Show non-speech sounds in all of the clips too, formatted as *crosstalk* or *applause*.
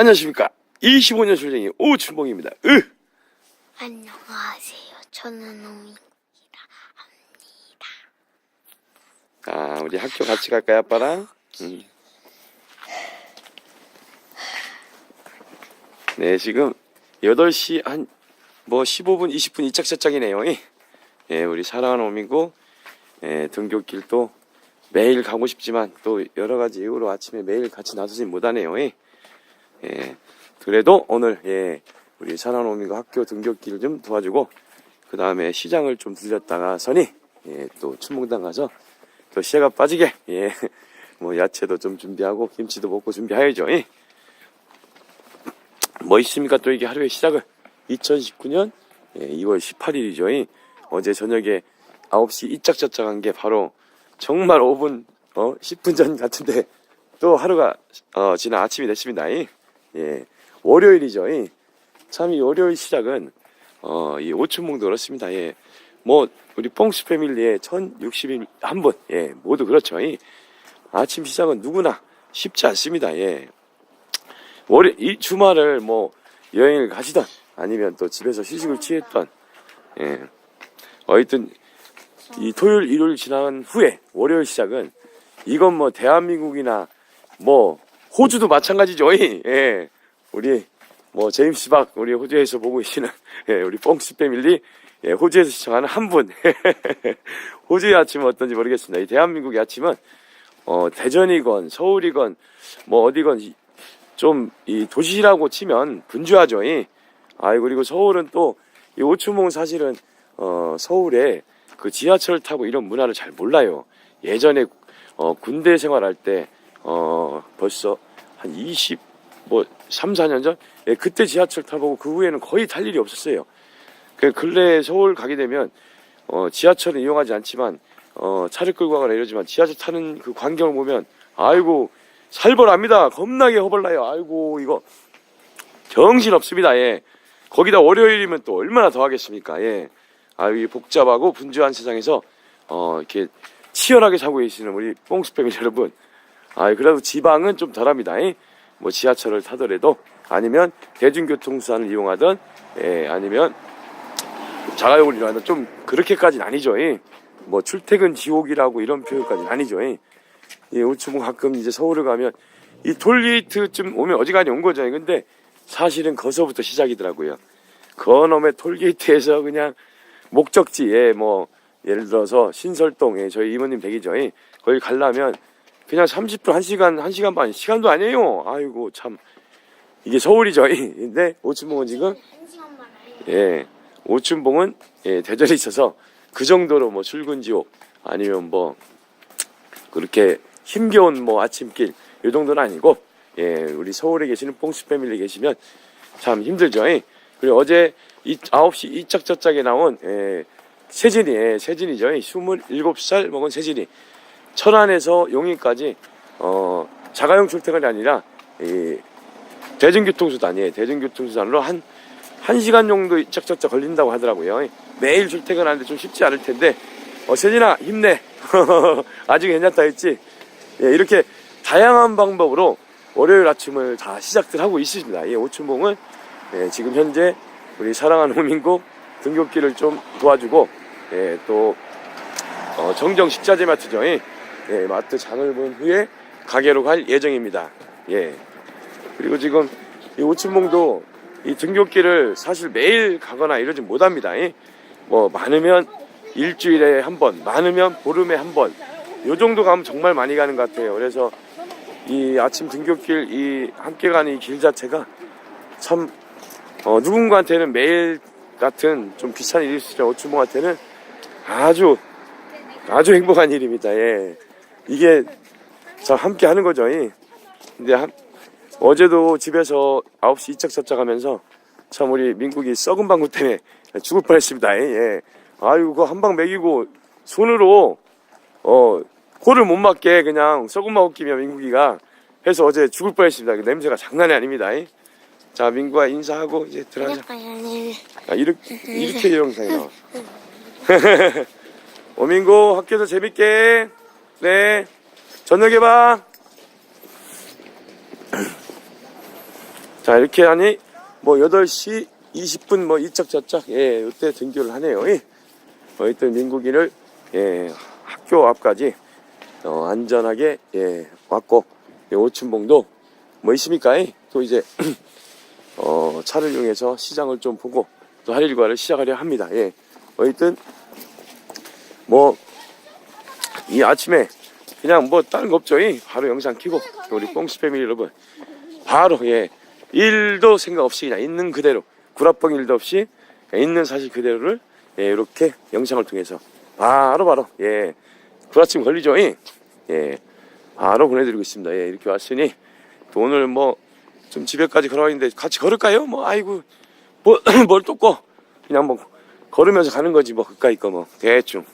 안녕하십니까. 25년 술쟁이 오춘봉입니다. 으! 안녕하세요. 저는 옹입니다. 아, 우리 학교 같이 갈까요, 아빠랑? 음. 네, 지금 8시 한, 뭐 15분, 20분 이짝저짝이네요. 예, 우리 사랑하는 오미고, 예, 등교길도 매일 가고 싶지만 또 여러 가지 이유로 아침에 매일 같이 나서진 못하네요. 예, 예, 그래도 오늘, 예, 우리 오미고 학교 등교길 좀 도와주고, 그 다음에 시장을 좀 들렸다가 서니, 예, 또 춘봉당 가서 또 시야가 빠지게 예. *laughs* 뭐 야채도 좀 준비하고 김치도 먹고 준비해야죠. 예. 뭐 있습니까? 또 이게 하루의 시작을 2019년 예, 2월 18일이죠. 예. 어제 저녁에 9시 이짝저짝한 게 바로 정말 5분 어 10분 전 같은데 또 하루가 어 지난 아침이 됐습니다. 예. 예. 월요일이죠. 예. 참 이 월요일 시작은 어 이 오춘몽도 그렇습니다. 예. 뭐 우리 뽕스 패밀리의 1060일 한 분, 예, 모두 그렇죠. 이 아침 시작은 누구나 쉽지 않습니다. 예. 월요 이 주말을 뭐 여행을 가시던 아니면 또 집에서 휴식을 취했던 예. 어쨌든 이 토요일 일요일 지난 후에 월요일 시작은 이건 뭐 대한민국이나 뭐 호주도 마찬가지죠. 이. 예. 우리 뭐 제임스 박 우리 호주에서 보고 계시는 *laughs* 예, 우리 뽕스 패밀리 예, 호주에서 시청하는 한 분. *laughs* 호주의 아침은 어떤지 모르겠습니다. 이 대한민국의 아침은 어, 대전이건 서울이건 뭐 어디건 좀 이 도시라고 치면 분주하죠. 이. 아이 그리고 서울은 또 이 오춘봉 사실은 어, 서울에 그 지하철 타고 이런 문화를 잘 몰라요. 예전에 어, 군대 생활할 때 어, 벌써 한 20, 뭐 3, 4년 전? 예, 그때 지하철 타보고 그 후에는 거의 탈 일이 없었어요. 그 근래 서울 가게 되면 어, 지하철을 이용하지 않지만 어, 차를 끌고 가거나 이러지만 지하철 타는 그 광경을 보면 아이고 살벌합니다. 겁나게 허벌나요. 아이고 이거 정신 없습니다. 예. 거기다 월요일이면 또 얼마나 더 하겠습니까? 예. 아유 이 복잡하고 분주한 세상에서 어, 이렇게 치열하게 살고 계시는 우리 뽕스 패밀리 여러분. 아, 그래도 지방은 좀 덜합니다. 예. 뭐 지하철을 타더라도 아니면 대중교통수단을 이용하던 예, 아니면 자가용을 이용하던 좀 그렇게까지는 아니죠. 예. 뭐 출퇴근 지옥이라고 이런 표현까지는 아니죠. 예. 예, 우측은 가끔 이제 서울을 가면 이 톨게이트쯤 오면 어지간히 온 거죠. 근데 사실은 거서부터 시작이더라고요. 그놈의 톨게이트에서 그냥 목적지에 뭐 예를 들어서 신설동 에 저희 이모님 댁이죠. 예. 거기 가려면 그냥 30분 1시간 1시간 반 시간도 아니에요. 아이고 참 이게 서울이죠. 예. *laughs* 근데 오춘봉은 지금. 예, 오춘봉은 예, 대전에 있어서 그 정도로 뭐 출근 지옥 아니면 뭐 그렇게 힘겨운 뭐 아침길 이 정도는 아니고 예, 우리 서울에 계시는 뽕스 패밀리 계시면 참 힘들죠. 예. 그리고 어제 이 9시 이짝저짝에 나온 예, 세진이 예, 세진이죠. 예, 27살 먹은 세진이 철안에서 용인까지 어, 자가용 출퇴근이 아니라 이 대중교통수단이에요. 대중교통수단으로 한, 한 시간 정도 짝짝짝 걸린다고 하더라고요. 매일 출퇴근하는데 좀 쉽지 않을 텐데, 어, 세진아, 힘내. *laughs* 아직 괜찮다 했지? 예, 이렇게 다양한 방법으로 월요일 아침을 다 시작들 하고 있습니다. 이 오춘봉은 예, 지금 현재 우리 사랑하는 호민국 등교길을 좀 도와주고, 예, 또, 어, 정정 식자재 마트죠. 예, 예, 마트 장을 본 후에 가게로 갈 예정입니다. 예. 그리고 지금 이 오춘봉도 이 등교길을 사실 매일 가거나 이러지 못합니다. 예. 뭐 많으면 일주일에 한 번, 많으면 보름에 한 번. 요 정도 가면 정말 많이 가는 것 같아요. 그래서 이 아침 등교길 이 함께 가는 이 길 자체가 참 어, 누군가한테는 매일 같은 좀 귀찮은 일일 수 있지만 오춘봉한테는 아주 아주 행복한 일입니다. 예. 이게 참 함께 하는 거죠. 예. 근데 한, 어제도 집에서 9시 이짝저짝 하면서 참 우리 민국이 썩은 방구 때문에 죽을 뻔했습니다. 예. 아유, 그거 한방 먹이고 손으로 어 코를 못 맞게 그냥 썩은 방구 끼면 민국이가 해서 어제 죽을 뻔했습니다. 그 냄새가 장난이 아닙니다. 예. 자, 민구가 인사하고 이제 들어가자. 아, 이렇게 이렇게 영상이 나와. 오민구 *laughs* 학교에서 재밌게. 네. 저녁에 봐. 자, 이렇게 하니, 뭐, 8시 20분, 뭐, 이짝저짝, 예, 이때 등교를 하네요. 예. 어쨌든 민국이를, 예, 학교 앞까지, 어, 안전하게, 예, 왔고, 예, 오춘봉도, 뭐 있습니까? 예? 또 이제, *clears throat* 어, 차를 이용해서 시장을 좀 보고, 또 할 일과를 시작하려 합니다. 예. 어쨌든, 뭐, 이 아침에, 그냥 뭐, 다른 거 없죠. 예. 바로 영상 키고, 우리 뽕스 패밀리 여러분, 바로, 예, 일도 생각 없이 그냥 있는 그대로 구라뻥 일도 없이 있는 사실 그대로를 예, 이렇게 영상을 통해서 바로 바로 예 구라침 걸리죠. 예, 예 바로 보내드리고 있습니다. 예 이렇게 왔으니 또 오늘 뭐 좀 집에까지 걸어와 있는데 같이 걸을까요? 뭐 아이고 *clears throat* 뭐뭘 쫓고 그냥 뭐 걸으면서 가는 거지 뭐 그까이 거뭐. 대충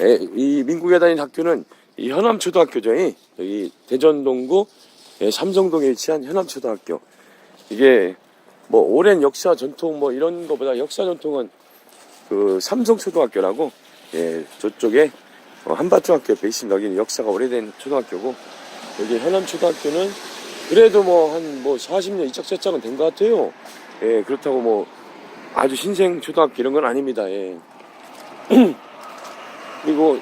예, 이 민국에 다니는 학교는 이 현암초등학교죠 이. 여기 대전동구 예, 삼성동에 위치한 현암초등학교. 이게 뭐 오랜 역사 전통 뭐 이런 거보다 역사 전통은 그 삼성초등학교라고 예, 저쪽에 어, 한밭중학교 옆에 있습니다. 여기는 역사가 오래된 초등학교고 여기 현암초등학교는 그래도 뭐 한뭐 40년 이짝저짝은 된 것 같아요. 예, 그렇다고 뭐 아주 신생 초등학교 이런 건 아닙니다. 예. *clears throat* 그리고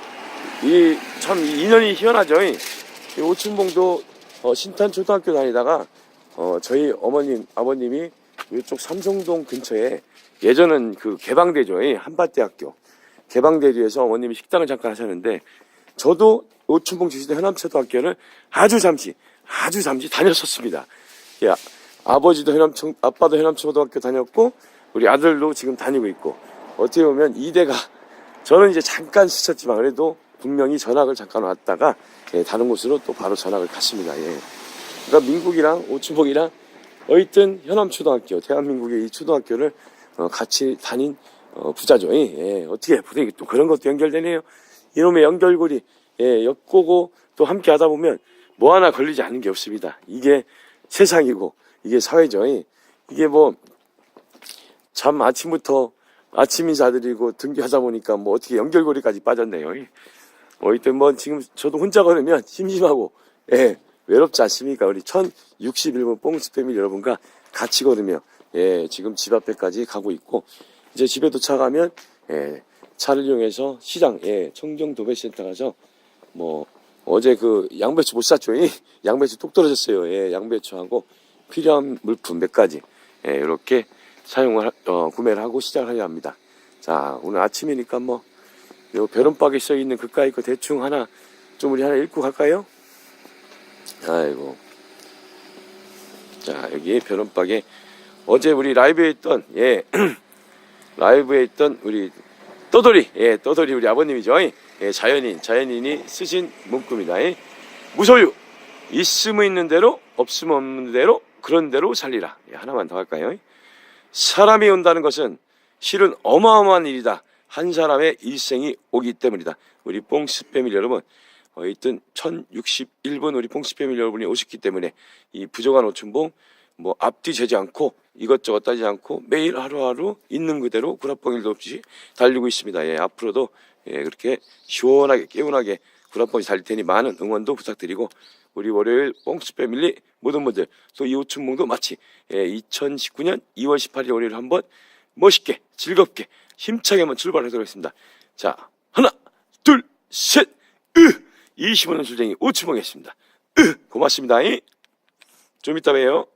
이 참 인연이 희한하죠. 이 오춘봉도 어, 신탄 초등학교 다니다가 어, 저희 어머님 아버님이 이쪽 삼성동 근처에 예전은 그 개방대죠 이 한밭대학교 개방대교에서 어머님이 식당을 잠깐 하셨는데 저도 오춘봉 지시대 현암초등학교를 아주 잠시 아주 잠시 다녔었습니다. 예, 아버지도 현암초 아빠도 현암초등학교 다녔고 우리 아들도 지금 다니고 있고 어떻게 보면 이대가 저는 이제 잠깐 스쳤지만 그래도 분명히 전학을 잠깐 왔다가 예, 다른 곳으로 또 바로 전학을 갔습니다. 예. 그러니까 민국이랑 오춘복이랑 어쨌든 현암초등학교, 대한민국의 이 초등학교를 어, 같이 다닌 어, 부자죠. 예. 어떻게 보통 또 그런 것도 연결되네요. 이놈의 연결고리 예, 엮고 또 함께 하다 보면 뭐 하나 걸리지 않는 게 없습니다. 이게 세상이고 이게 사회죠. 예. 이게 뭐 참 아침부터 아침 인사드리고 등교하다 보니까 뭐 어떻게 연결고리까지 빠졌네요. 예. 어, 이때 뭐 지금 저도 혼자 걸으면 심심하고, 예, 외롭지 않습니까? 우리 1061번 뽕스 패밀리 여러분과 같이 걸으며, 예, 지금 집 앞에까지 가고 있고, 이제 집에 도착하면, 예, 차를 이용해서 시장, 예, 청정 도배센터 가서, 뭐, 어제 그 양배추 못 샀죠? 이? 양배추 뚝 떨어졌어요. 예, 양배추하고 필요한 물품 몇 가지, 예, 이렇게 사용을, 하- 어, 구매를 하고 하려 합니다. 자, 오늘 아침이니까 뭐, 요 벼른박에 써 있는 그까이 거 대충 하나 좀 우리 하나 읽고 갈까요? 아이고. 자, 여기 벼른박에 어제 우리 라이브에 있던 예. *clears throat* 라이브에 있던 우리 떠돌이 예, 떠돌이 우리 아버님이죠. 예, 자연인, 자연인이 쓰신 문구입니다. 예. 무소유. 있으면 있는 대로 없으면 없는 대로 그런 대로 살리라. 예, 하나만 더 할까요? 사람이 온다는 것은 실은 어마어마한 일이다. 한 사람의 일생이 오기 때문이다. 우리 뽕스 패밀리 여러분, 어, 있든 1061분 우리 뽕스 패밀리 여러분이 오셨기 때문에 이 부정한 오춘봉 뭐 앞뒤 재지 않고 이것저것 따지지 않고 매일 하루하루 있는 그대로 구라뻥 일도 없이 달리고 있습니다. 예, 앞으로도 예, 그렇게 시원하게 개운하게 구라뻥이 달릴 테니 많은 응원도 부탁드리고 우리 월요일 뽕스 패밀리 모든 분들 또이 오춘봉도 마치 예, 2019년 2월 18일 월요일 한번 멋있게 즐겁게 힘차게 한번 출발하도록 하겠습니다. 자 하나 둘 셋 으! 25년 술쟁이 오춘봉이었습니다. 으! 고맙습니다. 좀 이따 봬요.